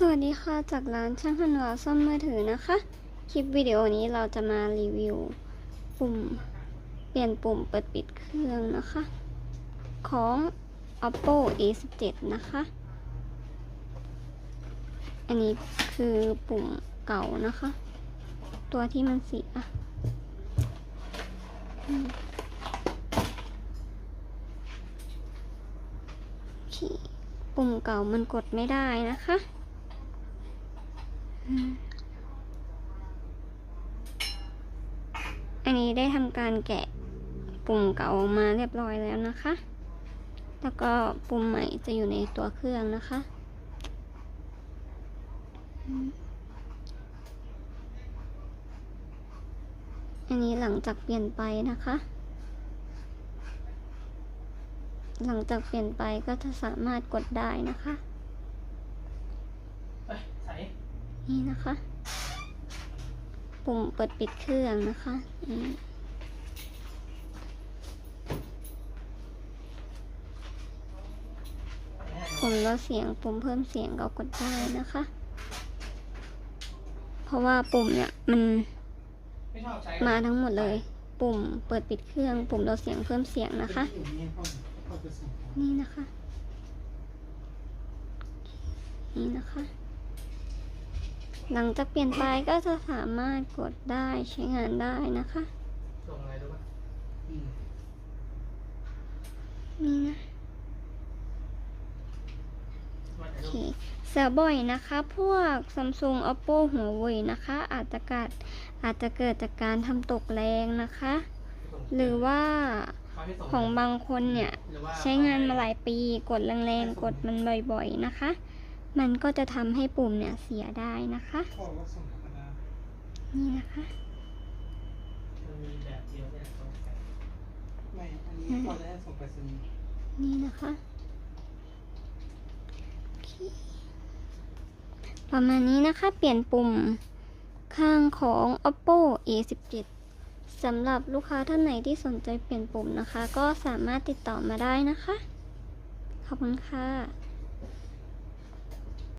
สวัสดีค่ะ จากร้านช่างหันวาซ่อมมือถือนะคะ คลิปวิดีโอนี้เราจะมารีวิว ปุ่ม เปลี่ยนปุ่มเปิดปิดเครื่องนะคะ ของ oppo a17 นะคะ อันนี้คือปุ่มเก่านะคะ ตัวที่มันเสียปุ่มเก่ามันกดไม่ได้นะคะ อันนี้ได้ทำการแกะปุ่มเก่าออกมาเรียบร้อยแล้วนะคะ แล้วก็ปุ่มใหม่จะอยู่ในตัวเครื่องนะคะ อันนี้หลังจากเปลี่ยนไปนะคะ หลังจากเปลี่ยนไปก็จะสามารถกดได้นะคะ เอ้ยใส่ นี่นะคะ ปุ่มเปิดปิดเครื่องนะคะอืมปุ่มลดเสียงปุ่มเพิ่มเสียงก็กดได้นะคะ เพราะว่าปุ่มเนี่ยมันไม่ชอบใช้มาทั้งหมดเลย ปุ่มเปิดปิดเครื่อง ปุ่มลดเสียงเพิ่มเสียงนะคะ นี่นะคะ นี่นะคะ หลังจากเปลี่ยนไปก็จะสามารถกดได้ใช้งานได้นะคะส่งอะไรรู้ป่ะนี่นะมาโอถ่ายเครูปเสียบ่อยนะคะ พวก Samsung Oppo หัวเว่ยนะคะ อาจจะเกิดอาจจะเกิดจากการทำตกแรงนะคะ หรือว่าเขาให้ส่ของบางคนเนี่ยหรือว่าใช้งานมาหลายปีกดแรงๆ กดมันบ่อยๆนะคะ มันก็จะทำให้ปุ่มเนี่ยเสียได้นะคะขอว่าส่งธรรมดานี่นะคะมันมีแบบเดียวเนี่ยต้องใส่ไม่อันนี้ตอนแรกส่งไปรษณีย์นี่นะคะโอเคประมาณนี้นะคะ เปลี่ยนปุ่มข้างของ oppo a17 สำหรับลูกค้าท่านไหนที่สนใจเปลี่ยนปุ่มนะคะ ก็สามารถติดต่อมาได้นะคะ ขอบคุณค่ะ